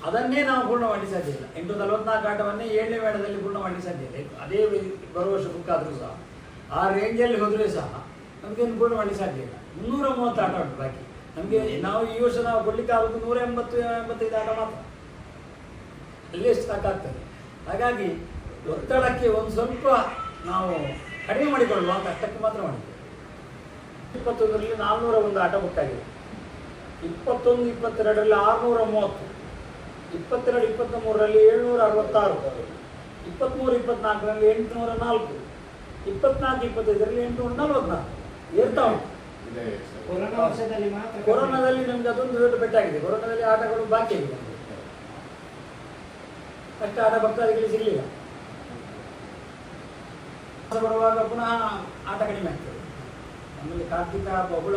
ಅದನ್ನೇ ನಾವು ಪೂರ್ಣ ಮಾಡಿ ಸಾಧ್ಯ ಇಲ್ಲ. ಎಂಟುನೂರ ನಲವತ್ನಾಲ್ಕು ಆಟವನ್ನೇ ಏಳನೇ ಮೇಳದಲ್ಲಿ ಪೂರ್ಣ ಮಾಡಿ ಸಾಧ್ಯ ಇಲ್ಲ. ಅದೇ ಬರುವ ವರ್ಷ ಬುಕ್ ಆದರೂ ಸಹ, ಆ ರೇಂಜಲ್ಲಿ ಹೋದರೆ ಸಹ ನಮಗೇನು ಪೂರ್ಣ ಮಾಡಿ ಸಾಧ್ಯ ಇಲ್ಲ. ಮುನ್ನೂರ ಮೂವತ್ತು ಆಟ ಉಂಟು ಬಾಕಿ. ನಮಗೆ ನಾವು ಈ ವರ್ಷ ನಾವು ಕೊಡ್ಲಿಕ್ಕೆ ಆಗೋದು ನೂರ ಎಂಬತ್ತು, ಎಂಬತ್ತೈದು ಆಟ ಮಾತ್ರ. ಅಲ್ಲೇ ಸಾಕಾಗ್ತದೆ ಹಾಗಾಗಿ ಒತ್ತಡಕ್ಕೆ ಒಂದು ಸ್ವಲ್ಪ ನಾವು ಕಡಿಮೆ ಮಾಡಿಕೊಳ್ಳುವ ಅಷ್ಟಕ್ಕೆ ಮಾತ್ರ ಮಾಡಿದ್ದೇವೆ. ಇಪ್ಪತ್ತೊಂದರಲ್ಲಿ ನಾಲ್ನೂರ ಒಂದು ಆಟ ಆಗಿದೆ ಇಪ್ಪತ್ತೊಂದು, ಇಪ್ಪತ್ತೆರಡರಲ್ಲಿ ಆರುನೂರ ಮೂವತ್ತು. ಇಪ್ಪತ್ತೆರಡು ಇಪ್ಪತ್ತ ಮೂರರಲ್ಲಿ ಏಳ್ನೂರ ಅರವತ್ತಾರು. ಇಪ್ಪತ್ತ್ಮೂರು ಇಪ್ಪತ್ನಾಲ್ಕರಲ್ಲಿ ಎಂಟುನೂರ ನಾಲ್ಕು. ಇಪ್ಪತ್ನಾಲ್ಕು ಇಪ್ಪತ್ತೈದರಲ್ಲಿ ಎಂಟುನೂರ ನಲವತ್ನಾಲ್ಕು. ಏರ್ತಾ ಉಂಟು. ಕೊರೋನಾ ವರ್ಷದಲ್ಲಿ ಮಾತ್ರ. ಕೊರೋನಾದಲ್ಲಿ ನಮ್ಗೆ ಅದೊಂದು ದೊಡ್ಡ ಪೆಟ್ಟಾಗಿದೆ ಕೊರೋನಾದಲ್ಲಿ ಆಟಗಳು ಬಾಕಿ ಆಗಿದೆ ನಮ್ಗೆ. ಅಷ್ಟು ಆಟ ಭಕ್ತಾದಿಗಳಿಗೆ ಸಿಗಲಿಲ್ಲ. ಬರುವಾಗ ಪುನಃ ಆಟ ಕಡಿಮೆ ಆಗ್ತದೆ. ಆಮೇಲೆ ಕಾರ್ತಿಕ ಬಹುಳ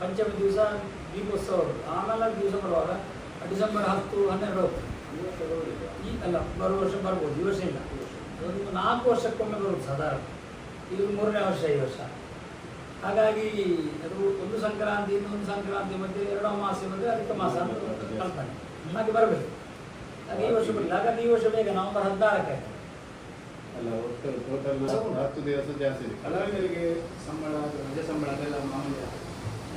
ಪಂಚಮಿ ದಿವಸ ದೀಪೋತ್ಸವ. ಆಮೇಲೆ ದಿವಸ ಬರುವಾಗ ಡಿಸೆಂಬರ್ ಹತ್ತು ಹನ್ನೆರಡು ಹೋಗ್ತದೆ. ಈ ಅಲ್ಲ ಬರುವ ವರ್ಷ ಬರ್ಬೋದು. ಈ ವರ್ಷ ಇಲ್ಲ. ಒಂದು ನಾಲ್ಕು ವರ್ಷಕ್ಕೊಮ್ಮೆ ಬರುತ್ತೆ ಸಾಧಾರಣ. ಇದು ಮೂರನೇ ವರ್ಷ ಈ ವರ್ಷ. ಹಾಗಾಗಿ ಅದು ಒಂದು ಸಂಕ್ರಾಂತಿ ಇನ್ನೊಂದು ಸಂಕ್ರಾಂತಿ ಮಧ್ಯೆ ಎರಡು ಅಮಾವಾಸ್ಯೆ ಮತ್ತೆ ಅಧಿಕ ಮಾಸ ಅಂತ ಕಲ್ಪನೆ ಹಾಗೆ ಬರಬೇಕು. ಹಾಗೆ ಈ ವರ್ಷ ಬರಲಿಲ್ಲ. ಹಾಗಾಗಿ ಈ ವರ್ಷ ಬೇಗ ನವೆಂಬರ್ ಹದಿನಾರಕ್ಕೆ ಆಯ್ತು. ಅಲ್ಲ ಒಟ್ಟು ಟೋಟಲ್ ಹತ್ತು ದಿವಸ ಜಾಸ್ತಿ ಇದೆ. ಕಲಾವಿದರಿಗೆ ಸಂಬಳ ರಜೆ ಸಂಬಳ ಅದೆಲ್ಲ ಮಾಮೂಲಿ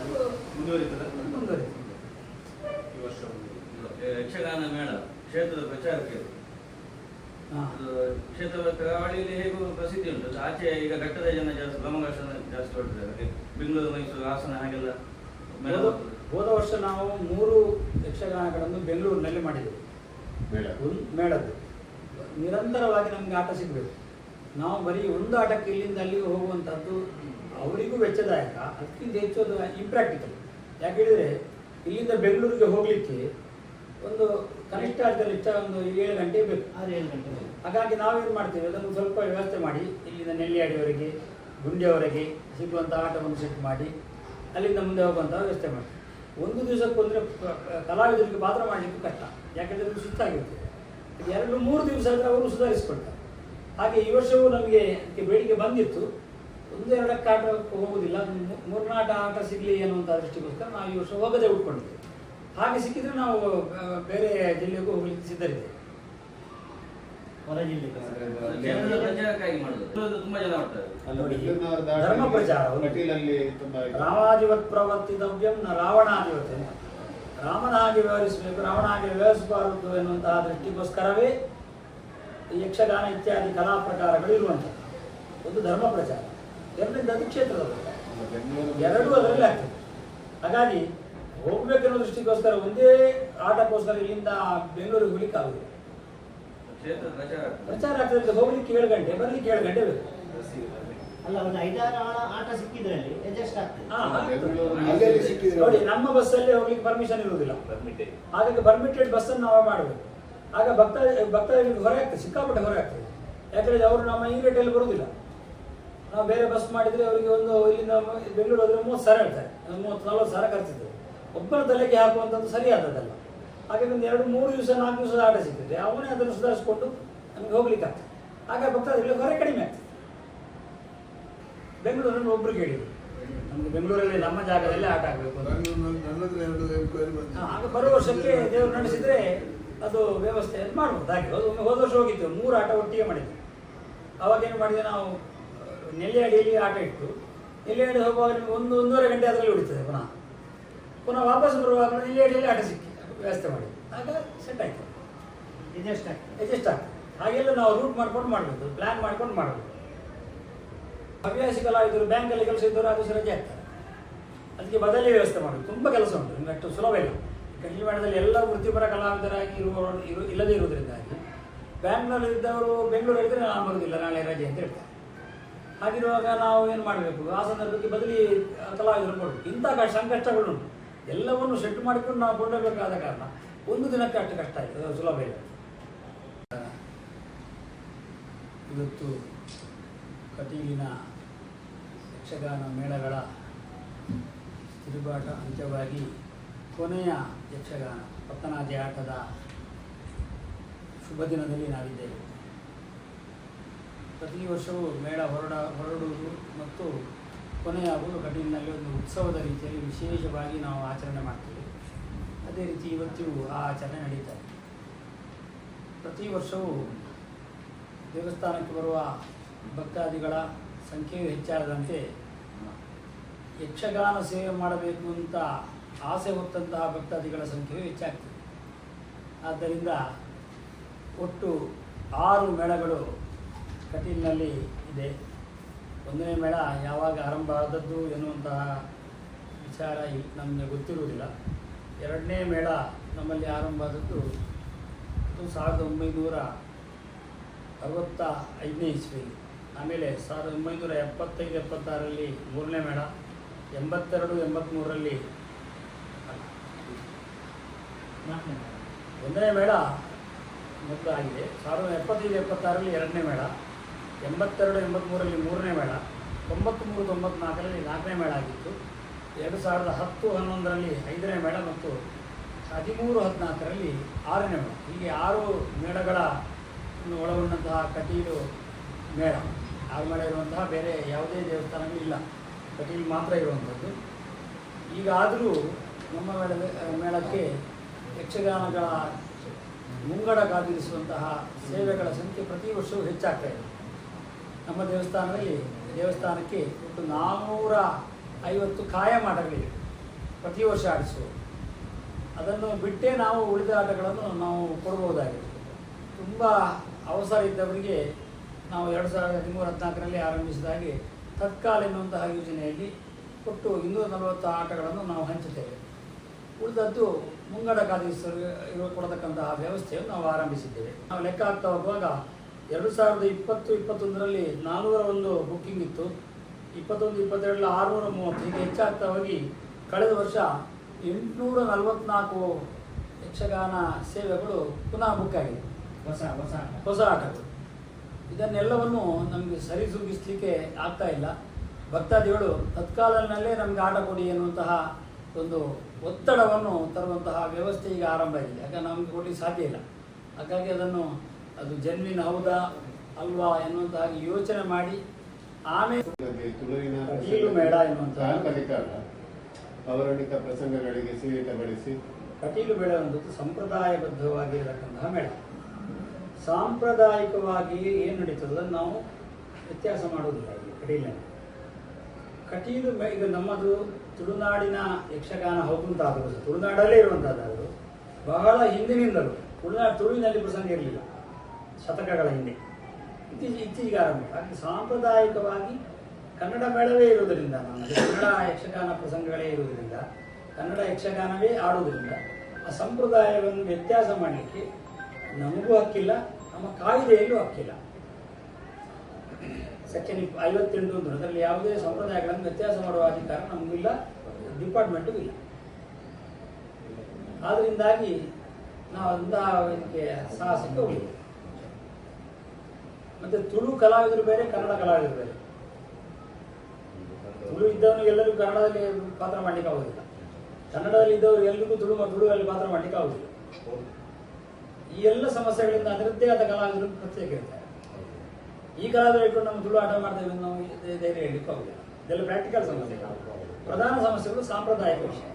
ಅದು ಮುಂದುವರಿತದೆ? ಮುಂದುವರಿತು. ಈ ವರ್ಷ ಮುಂದುವರಿತದೆ. ಯಕ್ಷಗಾನ ಮೇಳ ಕ್ಷೇತ್ರದ ಪ್ರಚಾರಕ್ಕೆ. ಕ್ಷೇತ್ರದ ಕರಾವಳಿಯಲ್ಲಿ ಹೇಗೂ ಪ್ರಸಿದ್ಧಿ ಉಂಟು. ಆಚೆ ಈಗ ಘಟ್ಟದ ಜನ ಜಾಸ್ತಿ ಬ್ರಹ್ಮಘರ್ಷಣ ಜಾಸ್ತಿ ಹೊರಟಿದ್ದಾರೆ. ಬೆಂಗಳೂರು ಮೈಸೂರು ಹಾಸನ ಹಾಗೆಲ್ಲ ಮೇಳ ಹೋದ- ವರ್ಷ ನಾವು ಮೂರು ಯಕ್ಷಗಾನಗಳನ್ನು ಬೆಂಗಳೂರಿನಲ್ಲಿ ಮಾಡಿದ್ದೆವು ಮೇಳ. ಒಂದು ಮೇಳದ್ದು. ನಿರಂತರವಾಗಿ ನಮಗೆ ಆಟ ಸಿಗಬೇಕು. ನಾವು ಬರೀ ಒಂದು ಆಟಕ್ಕೆ ಇಲ್ಲಿಂದ ಅಲ್ಲಿಗೆ ಹೋಗುವಂಥದ್ದು ಅವರಿಗೂ ವೆಚ್ಚದಾಯಕ ಅದಕ್ಕಿಂತ ಹೆಚ್ಚು ಅದು ಇಂಪ್ರಾಕ್ಟಿಕಲ್ ಯಾಕೆ ಹೇಳಿದರೆ ಇಲ್ಲಿಂದ ಬೆಂಗಳೂರಿಗೆ ಹೋಗಲಿಕ್ಕೆ ಒಂದು ಕನಿಷ್ಠ ಕನಿಷ್ಠ ಒಂದು ಏಳು ಗಂಟೆ ಬೇಕು. ಆರು ಏಳು ಗಂಟೆ ಹಾಗಾಗಿ ನಾವೇನು ಮಾಡ್ತೇವೆ? ಅದನ್ನು ಸ್ವಲ್ಪ ವ್ಯವಸ್ಥೆ ಮಾಡಿ ಇಲ್ಲಿಂದ ನೆಲ್ಲಿಯಾಡಿಯವರೆಗೆ ಗುಂಡಿಯವರೆಗೆ ಸಿಗುವಂಥ ಆಟವನ್ನು ಸೆಟ್ ಮಾಡಿ ಅಲ್ಲಿಂದ ಮುಂದೆ ಹೋಗುವಂಥ ವ್ಯವಸ್ಥೆ ಮಾಡಿ ಒಂದು ದಿವಸಕ್ಕೊಂದರೆ ಕಲಾವಿದರಿಗೆ ಪಾತ್ರ ಮಾಡಲಿಕ್ಕೆ ಕಷ್ಟ. ಯಾಕೆಂದರೆ ಅದು ಸುತ್ತಾಗಿರ್ತದೆ ಎರಡು ಮೂರು ದಿವಸ ಆದರೆ ಅವರು ಸುಧಾರಿಸ್ಕೊಳ್ತಾರೆ. ಹಾಗೆ ಈ ವರ್ಷವೂ ನಮಗೆ ಅದಕ್ಕೆ ಬೇಡಿಕೆ ಬಂದಿತ್ತು. ಒಂದೆರಡಕ್ಕೆ ಆಟ ಹೋಗುವುದಿಲ್ಲ ಮೂರ್ನಾಟ ಆಟ ಸಿಗಲಿ ಅನ್ನುವಂಥ ದೃಷ್ಟಿಗೋಸ್ಕರ ನಾವು ಈ ವರ್ಷ ಹೋಗದೆ ಉಟ್ಕೊಂಡಿದ್ದೇವೆ. ಹಾಗೆ ಸಿಕ್ಕಿದ್ರೆ ನಾವು ಬೇರೆ ಜಿಲ್ಲೆಗೂ ಹೋಗಲಿಕ್ಕೆ ಸಿದ್ಧರಿದ್ದೇವೆ. ಹೊರ ಧರ್ಮ ಪ್ರಚಾರ. ರಾಮಾಧಿವತ್ ಪ್ರವರ್ತಿತವ್ಯಂ ನ ರಾವಣಾಧಿವತ್. ರಾಮನ ಹಾಗೆ ವ್ಯವಹರಿಸಬೇಕು ರಾವಣ ಹಾಗೆ ವ್ಯವಹರಿಸಬಾರದು ಎನ್ನುವಂತಹ ದೃಷ್ಟಿಗೋಸ್ಕರವೇ ಯಕ್ಷಗಾನ ಇತ್ಯಾದಿ ಕಲಾ ಪ್ರಕಾರಗಳು ಇರುವಂಥದ್ದು. ಒಂದು ಧರ್ಮ ಪ್ರಚಾರ. ಎರಡರಿಂದ ಅದು ಕ್ಷೇತ್ರದ ಪ್ರಚಾರ. ಎರಡೂ ಅದರಲ್ಲಿ ಆಗ್ತದೆ. ಹಾಗಾಗಿ ಹೋಗ್ಬೇಕನ್ನೋ ದೃಷ್ಟಿಗೋಸ್ಕರ ಒಂದೇ ಆಟಕ್ಕೋಸ್ಕರ ಇಲ್ಲಿಂದ ಬೆಂಗಳೂರಿಗೆ ಹೋಗ್ಲಿಕ್ಕೆ ಆಗುದಿಲ್ಲ. ಪ್ರಚಾರ ಆಗ್ತದೆ. ಹೋಗ್ಲಿಕ್ಕೆ ಏಳು ಗಂಟೆ ಬರ್ಲಿಕ್ಕೆ ಏಳು ಗಂಟೆ ಬೇಕು. ಅಲ್ಲ ಒಂದು ಐದಾರು ಆಳ ಆಟ ಸಿಕ್ಕಿದ್ರಲ್ಲಿ ಅಡ್ಜಸ್ಟ್ ಆಗ್ತದೆ. ಹಾ, ಅಲ್ಲೇ ಸಿಕ್ಕಿದ್ರೆ? ನೋಡಿ ನಮ್ಮ ಬಸ್ಸಲ್ಲಿ ಹೋಗ್ಲಿಕ್ಕೆ ಪರ್ಮಿಷನ್ ಇರುವುದಿಲ್ಲ. ಹಾಗಾಗಿ ಪರ್ಮಿಟೆಡ್ ಬಸ್ ಅನ್ನು ನಾವು ಮಾಡಬೇಕು. ಆಗ ಭಕ್ತ ಭಕ್ತಾದಿಗಳಿಗೆ ಹೊರ ಆಗ್ತದೆ ಸಿಕ್ಕಾಪಟ್ಟೆ ಹೊರ ಆಗ್ತದೆ. ಯಾಕಂದ್ರೆ ಅವರು ನಮ್ಮ ಈ ರೇಟಲ್ಲಿ ಬರುವುದಿಲ್ಲ ನಾವು ಬೇರೆ ಬಸ್ ಮಾಡಿದ್ರೆ ಅವರಿಗೆ ಒಂದು ಇಲ್ಲಿಂದ ಬೆಂಗಳೂರು ಹೋದ್ರೆ ಮೂವತ್ತು ಸಾವಿರ ಹೇಳ್ತಾರೆ. ಮೂವತ್ತು ನಲ್ವತ್ತು ಸಾವಿರ ಖರ್ಚಿದೆ ಒಬ್ಬನ ತಲೆಗೆ ಹಾಕುವಂಥದ್ದು ಸರಿಯಾದದಲ್ಲ ಹಾಗೆ ಒಂದು ಎರಡು, ಮೂರು ದಿವಸ, ನಾಲ್ಕು ದಿವಸದ ಆಟ ಸಿಗ್ತದೆ. ಅವನೇ ಅದನ್ನು ಸುಧಾರಿಸಿಕೊಂಡು ನಮಗೆ ಹೋಗ್ಲಿಕ್ಕಾಗ್ತದೆ ಆಗ ಭಕ್ತಾದಿಗಳಿಗೆ ಹೊರೆ ಕಡಿಮೆ ಆಗ್ತದೆ. ಬೆಂಗಳೂರಲ್ಲಿ ಒಬ್ರು ಕೇಳಿದ್ರು. ನಮ್ಗೆ ಬೆಂಗಳೂರಲ್ಲಿ ನಮ್ಮ ಜಾಗದಲ್ಲಿ ಆಟ ಆಗಬೇಕು ಆಗ ಬರೋ ವರ್ಷಕ್ಕೆ ದೇವರು ನಡೆಸಿದ್ರೆ ಅದು ವ್ಯವಸ್ಥೆ ಮಾಡ್ಬೋದು. ಹಾಗೆ ಒಮ್ಮೆ ಹೋದ ವರ್ಷ ಹೋಗಿತ್ತು. ಮೂರು ಆಟ ಒಟ್ಟಿಗೆ ಮಾಡಿದ್ವಿ ಅವಾಗೇನು ಮಾಡಿದೆ ನಾವು ನೆಲ್ಲಿಯಾಡಿಯಲ್ಲಿ ಆಟ ಇಟ್ಟು ನೆಲ್ಲಿಯಾಡಿ ಹೋಗುವಾಗ ನಿಮಗೆ ಒಂದು, ಒಂದೂವರೆ ಗಂಟೆ ಅದರಲ್ಲಿ ಉಳಿತದೆ ಪುನಃ. ಪುನಃ ವಾಪಸ್ ಬರುವಾಗ ನೆಲ್ಲಿಯಾಡಿಯಲ್ಲಿ ಆಟ ಸಿಕ್ಕಿ ವ್ಯವಸ್ಥೆ ಮಾಡಿ. ಆಗ ಸೆಟ್ ಆಯಿತು. ಅಡ್ಜಸ್ಟ್ ಆಗ್ತದೆ ಅಡ್ಜಸ್ಟ್ ಆಗ್ತದೆ ಹಾಗೆಲ್ಲ ನಾವು ರೂಟ್ ಮಾಡ್ಕೊಂಡು ಮಾಡಬೇಕು ಪ್ಲಾನ್ ಮಾಡ್ಕೊಂಡು ಮಾಡಬೇಕು ಹವ್ಯಾಸಿ ಕಲಾವಿದರು ಬ್ಯಾಂಕಲ್ಲಿ ಕೆಲಸ ಇದ್ದವರು ಅದು ಸರಿ ರಜೆ ಆಗ್ತಾರೆ ಅದಕ್ಕೆ ಬದಲಿ ವ್ಯವಸ್ಥೆ ಮಾಡಬೇಕು ತುಂಬ ಕೆಲಸ ಉಂಟು. ನಿಮ್ಗೆ ಅಷ್ಟು ಸುಲಭ ಇಲ್ಲ. ಕಡಿವಾಣದಲ್ಲಿ ಎಲ್ಲ ವೃತ್ತಿಪರ ಕಲಾವಿದರಾಗಿ ಇರುವ ಇರು ಇಲ್ಲದೇ ಇರುವುದರಿಂದಾಗಿ ಬ್ಯಾಂಕ್ನಲ್ಲಿ ಇದ್ದವರು ಇದ್ದರೆ ನಾನು ಬರುವುದಿಲ್ಲ ನಾಳೆ ರಜೆ ಅಂತ ಹೇಳ್ತಾರೆ. ಹಾಗಿರುವಾಗ ನಾವು ಏನು ಮಾಡಬೇಕು? ಆ ಸಂದರ್ಭಕ್ಕೆ ಬದಲಿ ಕಲಾವಿದರು ಕೊಡಬೇಕು. ಇಂಥ ಸಂಕಷ್ಟಗಳುಂಟು. ಎಲ್ಲವನ್ನು ಸೆಟ್ ಮಾಡಿಕೊಂಡು ನಾವು ಕೊಂಡೋಗಬೇಕಾದ ಕಾರಣ ಒಂದು ದಿನಕ್ಕೆ ಅಷ್ಟು ಕಷ್ಟ ಆಯಿತು. ಸುಲಭ ಇಲ್ಲ. ಇವತ್ತು ಕಟೀಲಿನ ಯಕ್ಷಗಾನ ಮೇಳಗಳ ತಿರುಗಾಟ ಅಂತ್ಯವಾಗಿ ಕೊನೆಯ ಯಕ್ಷಗಾನ ಪತ್ತನಾದಿ ಆಟದ ಶುಭ ದಿನದಲ್ಲಿ ನಾವಿದ್ದೇವೆ. ಪ್ರತಿ ವರ್ಷವೂ ಮೇಳ ಹೊರಡ ಹೊರಡುವುದು ಮತ್ತು ಕೊನೆಯಾಗುವುದು ಕಟೀಲಿನಲ್ಲಿ ಒಂದು ಉತ್ಸವದ ರೀತಿಯಲ್ಲಿ ವಿಶೇಷವಾಗಿ ನಾವು ಆಚರಣೆ ಮಾಡ್ತೇವೆ. ಅದೇ ರೀತಿ ಇವತ್ತಿಗೂ ಆ ಆಚರಣೆ ನಡೀತಾ ಇದೆ. ಪ್ರತಿ ವರ್ಷವೂ ದೇವಸ್ಥಾನಕ್ಕೆ ಬರುವ ಭಕ್ತಾದಿಗಳ ಸಂಖ್ಯೆಯು ಹೆಚ್ಚಾದಂತೆ ಯಕ್ಷಗಾನ ಸೇವೆ ಮಾಡಬೇಕು ಅಂತ ಆಸೆ ಹೊತ್ತಂತಹ ಭಕ್ತಾದಿಗಳ ಸಂಖ್ಯೆಯು ಹೆಚ್ಚಾಗ್ತದೆ. ಆದ್ದರಿಂದ ಒಟ್ಟು ಆರು ಮೇಳಗಳು ಕಟೀಲಿನಲ್ಲಿ ಇದೆ. ಒಂದನೇ ಮೇಳ ಯಾವಾಗ ಆರಂಭ ಆದದ್ದು ಎನ್ನುವಂತಹ ವಿಚಾರ ನಮಗೆ ಗೊತ್ತಿರುವುದಿಲ್ಲ. ಎರಡನೇ ಮೇಳ ನಮ್ಮಲ್ಲಿ ಆರಂಭ ಆದದ್ದು ಸಾವಿರದ ಒಂಬೈನೂರ ಅರವತ್ತ ಐದನೇ ಇಸ್ವಿ ಆಮೇಲೆ ಸಾವಿರದ ಒಂಬೈನೂರ ಎಪ್ಪತ್ತೈದು, ಎಪ್ಪತ್ತಾರರಲ್ಲಿ ಮೂರನೇ ಮೇಳ, ಎಂಬತ್ತೆರಡು ಎಂಬತ್ತ್ಮೂರರಲ್ಲಿ. ಒಂದನೇ ಮೇಳ ಮೊದಲು ಆಗಿದೆ ಸಾವಿರದ ಎಪ್ಪತ್ತೈದು, ಎಪ್ಪತ್ತಾರರಲ್ಲಿ ಎರಡನೇ ಮೇಳ. ಎಂಬತ್ತೆರಡು ಎಂಬತ್ತ್ಮೂರರಲ್ಲಿ ಮೂರನೇ ಮೇಳ ತೊಂಬತ್ತ್ಮೂರು ತೊಂಬತ್ನಾಲ್ಕರಲ್ಲಿ ನಾಲ್ಕನೇ ಮೇಳ ಆಗಿತ್ತು. ಎರಡು ಸಾವಿರದ ಹತ್ತು, ಹನ್ನೊಂದರಲ್ಲಿ ಐದನೇ ಮೇಳ ಮತ್ತು ಹದಿಮೂರು, ಹದಿನಾಲ್ಕರಲ್ಲಿ ಆರನೇ ಮೇಳ. ಹೀಗೆ ಆರು ಮೇಳಗಳ ಒಳಗೊಂಡಂತಹ ಕಟೀಲು ಮೇಳ. ಆರು ಮೇಳ ಇರುವಂತಹ ಬೇರೆ ಯಾವುದೇ ದೇವಸ್ಥಾನಗಳು ಇಲ್ಲ. ಕಟೀಲು ಮಾತ್ರ ಇರುವಂಥದ್ದು. ಈಗಾದರೂ ನಮ್ಮ ಮೇಳದ, ಮೇಳಕ್ಕೆ ಯಕ್ಷಗಾನಗಳ ಮುಂಗಡ ಕಾದಿರಿಸುವಂತಹ ಸೇವೆಗಳ ಸಂಖ್ಯೆ ಪ್ರತಿ ವರ್ಷವೂ ಹೆಚ್ಚಾಗ್ತಾ ಇದೆ. ನಮ್ಮ ದೇವಸ್ಥಾನದಲ್ಲಿ ದೇವಸ್ಥಾನಕ್ಕೆ ಒಟ್ಟು ನಾನ್ನೂರ ಐವತ್ತು ಕಾಯಮಾಟಗಳಿವೆ ಪ್ರತಿ ವರ್ಷ ಆಡಿಸುವ ಅದನ್ನು ಬಿಟ್ಟೇ ನಾವು ಉಳಿದ ಆಟಗಳನ್ನು ನಾವು ಕೊಡ್ಬೋದಾಗಿದೆ. ತುಂಬ ಅವಸರ ಇದ್ದವರಿಗೆ ನಾವು ಎರಡು ಸಾವಿರದ ಹದಿಮೂರು ಹದಿನಾಲ್ಕರಲ್ಲಿ ಆರಂಭಿಸಿದ ಹಾಗೆ ತತ್ಕಾಲ್ ಎನ್ನುವಂತಹ ಯೋಜನೆಯಲ್ಲಿ ಒಟ್ಟು ಇನ್ನೂರ ನಲವತ್ತು ಆಟಗಳನ್ನು ನಾವು ಹಂಚುತ್ತೇವೆ. ಉಳಿದದ್ದು ಮುಂಗಡ ಕಾದಿಸಲು ಇರುವ ಕೊಡತಕ್ಕಂತಹ ವ್ಯವಸ್ಥೆಯನ್ನು ನಾವು ಆರಂಭಿಸಿದ್ದೇವೆ. ನಾವು ಲೆಕ್ಕ ಆಗ್ತಾ ಹೋಗುವಾಗ ಎರಡು ಸಾವಿರದ ಇಪ್ಪತ್ತು ಇಪ್ಪತ್ತೊಂದರಲ್ಲಿ ನಾನ್ನೂರ ಒಂದು ಬುಕ್ಕಿಂಗ್ ಇತ್ತು. ಇಪ್ಪತ್ತೊಂದು ಇಪ್ಪತ್ತೆರಡರಲ್ಲಿ ಆರುನೂರ ಮೂವತ್ತು. ಹೀಗೆ ಹೆಚ್ಚಾಗ್ತಾ ಹೋಗಿ ಕಳೆದ ವರ್ಷ ಎಂಟುನೂರ ನಲವತ್ನಾಲ್ಕು ಯಕ್ಷಗಾನ ಸೇವೆಗಳು ಪುನಃ ಬುಕ್ ಆಗಿದೆ. ಹೊಸ ಹೊಸ. ಹೊಸ ಆಟಗಳು. ಇದನ್ನೆಲ್ಲವನ್ನು ನಮಗೆ ಸರಿದೂಗಿಸ್ಲಿಕ್ಕೆ ಆಗ್ತಾ ಇಲ್ಲ. ಭಕ್ತಾದಿಗಳು ತತ್ಕಾಲದಲ್ಲೇ ನಮಗೆ ಆಟ ಕೊಡಿ ಎನ್ನುವಂತಹ ಒಂದು ಒತ್ತಡವನ್ನು ತರುವಂತಹ ವ್ಯವಸ್ಥೆ ಈಗ ಆರಂಭ ಆಗಿದೆ. ಯಾಕಂದರೆ ನಮಗೆ ಕೊಡಲಿಕ್ಕೆ ಸಾಧ್ಯ ಇಲ್ಲ. ಹಾಗಾಗಿ ಅದನ್ನು ಅದು ಜನ್ಮಿನ ಹೌದಾ ಅಲ್ವಾ ಎನ್ನುವಂತಹ ಯೋಚನೆ ಮಾಡಿ ಆಮೇಲೆ ಅಲ್ಲ. ಪೌರಾಣಿಕ ಪ್ರಸಂಗಗಳಿಗೆ ಸೀಮಿತ ಬಡಿಸಿ. ಕಟೀಲು ಮೇಳ ಎಂಬುದು ಸಂಪ್ರದಾಯಬದ್ಧವಾಗಿರತಕ್ಕಂತಹ ಮೇಳ. ಸಾಂಪ್ರದಾಯಿಕವಾಗಿ ಏನು ನಡೀತದ ನಾವು ವ್ಯತ್ಯಾಸ ಮಾಡುವುದಿಲ್ಲ ಇಲ್ಲಿ ಕಟೀಲನ್ನು ಕಟೀಲು ಈಗ ನಮ್ಮದು ತುಳುನಾಡಿನ ಯಕ್ಷಗಾನ ಹೌದು ಅಂತ ತುಳುನಾಡಲ್ಲೇ ಇರುವಂತಾದರು ಬಹಳ ಹಿಂದಿನಿಂದಲೂ ತುಳುನಾಡು ತುಳುವಿನಲ್ಲಿ ಪ್ರಸಂಗ ಇರಲಿಲ್ಲ. ಶತಕಗಳ ಹಿಂದೆ. ಇತ್ತೀಚೆ, ಇತ್ತೀಚೆಗೆ ಆರಂಭ. ಹಾಗೆ ಸಾಂಪ್ರದಾಯಿಕವಾಗಿ ಕನ್ನಡ ಮೇಳವೇ ಇರುವುದರಿಂದ ನಮ್ಮಲ್ಲಿ ಕನ್ನಡ ಯಕ್ಷಗಾನ ಪ್ರಸಂಗಗಳೇ ಇರುವುದರಿಂದ, ಕನ್ನಡ ಯಕ್ಷಗಾನವೇ ಆಡುವುದರಿಂದ, ಆ ಸಂಪ್ರದಾಯವನ್ನು ವ್ಯತ್ಯಾಸ ಮಾಡಲಿಕ್ಕೆ ನಮಗೂ ಹಕ್ಕಿಲ್ಲ, ನಮ್ಮ ಕಾಯಿಲೆಯಲ್ಲೂ ಹಕ್ಕಿಲ್ಲ. ಸೆಕ್ಷನ್ ಇಪ್, ಐವತ್ತೆಂಟು ಅಂದರೆ ಅದರಲ್ಲಿ ಯಾವುದೇ ಸಂಪ್ರದಾಯಗಳನ್ನು ವ್ಯತ್ಯಾಸ ಮಾಡುವ ಅಧಿಕಾರ ನಮಗಿಲ್ಲ ಡಿಪಾರ್ಟ್ಮೆಂಟ್ಗೂ ಇಲ್ಲ. ಆದ್ದರಿಂದಾಗಿ ನಾವು ಅಂತಹ ಇದಕ್ಕೆ ಸಾಹಸಕ್ಕೆ ಹೋಗಿಲ್ಲ ಮತ್ತೆ ತುಳು ಕಲಾವಿದರು ಬೇರೆ, ಕನ್ನಡ ಕಲಾವಿದರು ಬೇರೆ. ತುಳು ಇದ್ದವನು ಎಲ್ಲರಿಗೂ ಕನ್ನಡದಲ್ಲಿ ಪಾತ್ರ ಮಾಡ್ಲಿಕ್ಕೆ ಆಗುದಿಲ್ಲ. ಕನ್ನಡದಲ್ಲಿ ಇದ್ದವರು ಎಲ್ರಿಗೂ ತುಳು ತುಳುವಲ್ಲಿ ಪಾತ್ರ ಮಾಡ್ಲಿಕ್ಕೆ ಆಗುದಿಲ್ಲ. ಈ ಎಲ್ಲ ಸಮಸ್ಯೆಗಳಿಂದ ಅದರದ್ದೇ ಆದ ಕಲಾವಿದರು ಪ್ರತ್ಯೇಕ ಇರ್ತಾರೆ. ಈ ಕಲಾವಿದರು ಇಟ್ಕೊಂಡು ನಮ್ಮ ತುಳು ಆಟ ಮಾಡ್ತೇವೆ ನಾವು ಧೈರ್ಯ ಹೇಳಲಿಕ್ಕೆ ಆಗುದಿಲ್ಲ. ಇದೆಲ್ಲ ಪ್ರಾಕ್ಟಿಕಲ್ ಸಮಸ್ಯೆಗಳು ಪ್ರಧಾನ ಸಮಸ್ಯೆಗಳು ಸಾಂಪ್ರದಾಯಿಕ ವಿಷಯ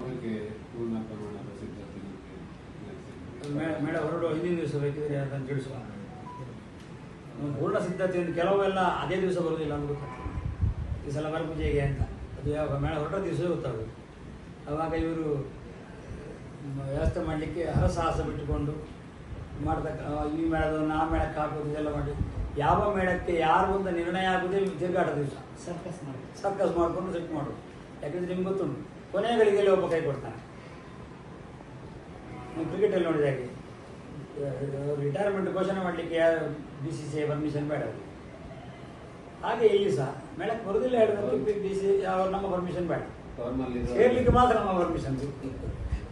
ಅವರಿಗೆ ಪೂರ್ಣ ಪ್ರಮಾಣದ ಸಿದ್ಧತೆ ನಡೆಸಿದ್ದೀರಿ. ಮೇ- ಮೇಡ ಹೊರಡುವ ಹಿಂದಿನ ದಿವಸ ಬೇಕಿದ್ರೆ ಅದನ್ನು ತಿಳಿಸುವ ಒಂದು ಪೂರ್ಣ ಸಿದ್ಧತೆಯನ್ನು ಕೆಲವೆಲ್ಲ ಅದೇ ದಿವಸ ಬರೋದಿಲ್ಲ ಅಂತ ಗೊತ್ತಾಗ್ತದೆ ಈ ಸಲ ಪೂಜೆಗೆ ಅಂತ. ಅದು ಯಾವ ಮೇಳ ಹೊರಟ ದಿವಸವೇ ಗೊತ್ತಾಗೋದು. ಆವಾಗ ಇವರು ವ್ಯವಸ್ಥೆ ಮಾಡಲಿಕ್ಕೆ ಹರಸಾಹಸ ಬಿಟ್ಟುಕೊಂಡು ಮಾಡ್ತಕ್ಕ ಈ ಮೇಳದನ್ನು ಆ ಮೇಳಕ್ಕೆ ಹಾಕೋದು ಇದೆಲ್ಲ ಮಾಡಿ. ಯಾವ ಮೇಳಕ್ಕೆ ಯಾರು ಅಂತ ನಿರ್ಣಯ ಆಗುವುದೇ ತಿರುಗಾಟ ದಿವಸ. ಸರ್ಕಸ್ ಮಾಡಿ ಸರ್ಕಸ್ ಮಾಡಿಕೊಂಡು ಸೆಟ್ ಮಾಡೋದು. ಯಾಕಂದ್ರೆ ನಿಮ್ಗೆ ಗೊತ್ತುಂಟು. ಕೊನೆಯ ಗಳಿಗೆಯಲ್ಲಿ ಒಬ್ಬ ಕೈ ಕೊಡ್ತಾನೆ. ಕ್ರಿಕೆಟಲ್ಲಿ ನೋಡಿದ ಹಾಗೆ. ರಿಟೈರ್ಮೆಂಟ್ ಘೋಷಣೆ ಮಾಡಲಿಕ್ಕೆ B C C I permission ಬೇಡ ಅವ್ರಿಗೆ. ಹಾಗೆ ಇಲ್ಲಿ ಸಹ ಮೇಳಕ್ಕೆ ಬರುವುದಿಲ್ಲ ಹೇಳಿದ್ರೆ ಬಿ ಸಿ ನಮ್ಮ ಪರ್ಮಿಷನ್ ಬೇಡ. ಸೇರ್ಲಿಕ್ಕೆ ಮಾತ್ರ ನಮ್ಮ ಪರ್ಮಿಷನ್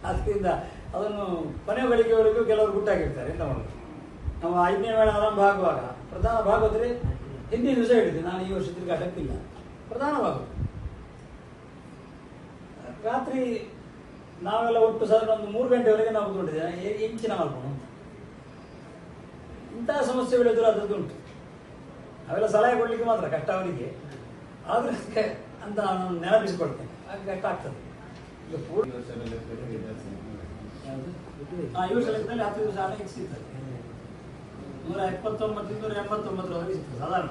ಅದರಿಂದ ಅದನ್ನು ಕೊನೆ ಬೆಳಿಗ್ಗೆವರೆಗೂ ಕೆಲವರು ಗುಟ್ಟಾಗಿರ್ತಾರೆ ಎಂತ ಮಾಡೋದು ನಾವು ಐದನೇ ಮೇಳ ಆರಂಭ ಆಗುವಾಗ ಪ್ರಧಾನ ಭಾಗವತರೆ ಹಿಂದಿನ ದಿವಸ ಹೇಳಿದ್ದೆ ನಾನು ಈ ವರ್ಷ ತಿರುಗಾಟಕ್ಕಿಲ್ಲ ಪ್ರಧಾನ ಭಾಗವತ ರಾತ್ರಿ ನಾವೆಲ್ಲ ಒಟ್ಟು ಸಾಧಾರಣ ಒಂದು ಮೂರು ಗಂಟೆವರೆಗೆ ನಾವು ಕೂತ್ಕೊಂಡಿದ್ದೇವೆ. ಇಂಚಿನ ಮಾಡ್ಕೊಂಡು ಇಂತಹ ಸಮಸ್ಯೆಗಳು ಎದುರು ಅದರದ್ದು ಉಂಟು. ಅವೆಲ್ಲ ಸಲಹೆ ಕೊಡ್ಲಿಕ್ಕೆ ಮಾತ್ರ ಕಷ್ಟ ಅವರಿಗೆ. ಆದ್ರೆ ಅದಕ್ಕೆ ಅಂತ ನಾನು ನೆನಪಿಸಿಕೊಳ್ತೇನೆ. ಆಗ ಕಷ್ಟ ಆಗ್ತದೆ. ವರ್ಷ ಲೆಕ್ಕದಲ್ಲಿ ಹತ್ತು ದಿವಸ ಸಿಗ್ತದೆ ನೂರ ಎಪ್ಪತ್ತೊಂಬತ್ತು ನೂರ ಎಂಬತ್ತೊಂಬತ್ತರವರೆಗೆ ಸಿಗ್ತದೆ ಸಾಧಾರಣ.